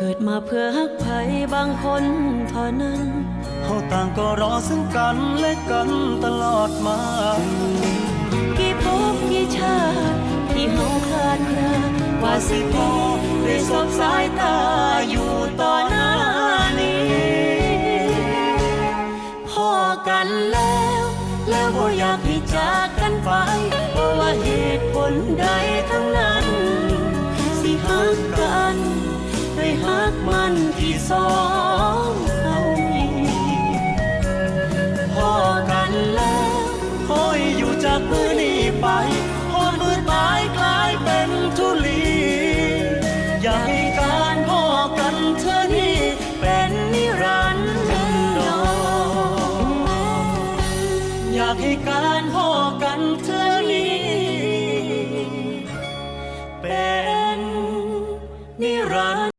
เกิดมาเพื่อฮักไผบางคนเท่านั้นเฮาต่างก็รอซึ่งกันและกันตลอดมา กี่ภพกี่ชาติที่เฮาคลาดคลาว่าสิพอได้สบสายตาอยู่ต่อหน้านี้ พอกันแล้ว แล้วบ่อยากให้จากกันไปเพราะว่าเหตุผลใดทั้งนั้น สิฮักกัน สองเขามีอกันแล้วคอยอยู่จากมือนีไปพอมือตายกลายเป็นทุลีอย่าให้การพอกันเธอนี่เป็นนิรันดร์อยากให้การพอกันเธอนี้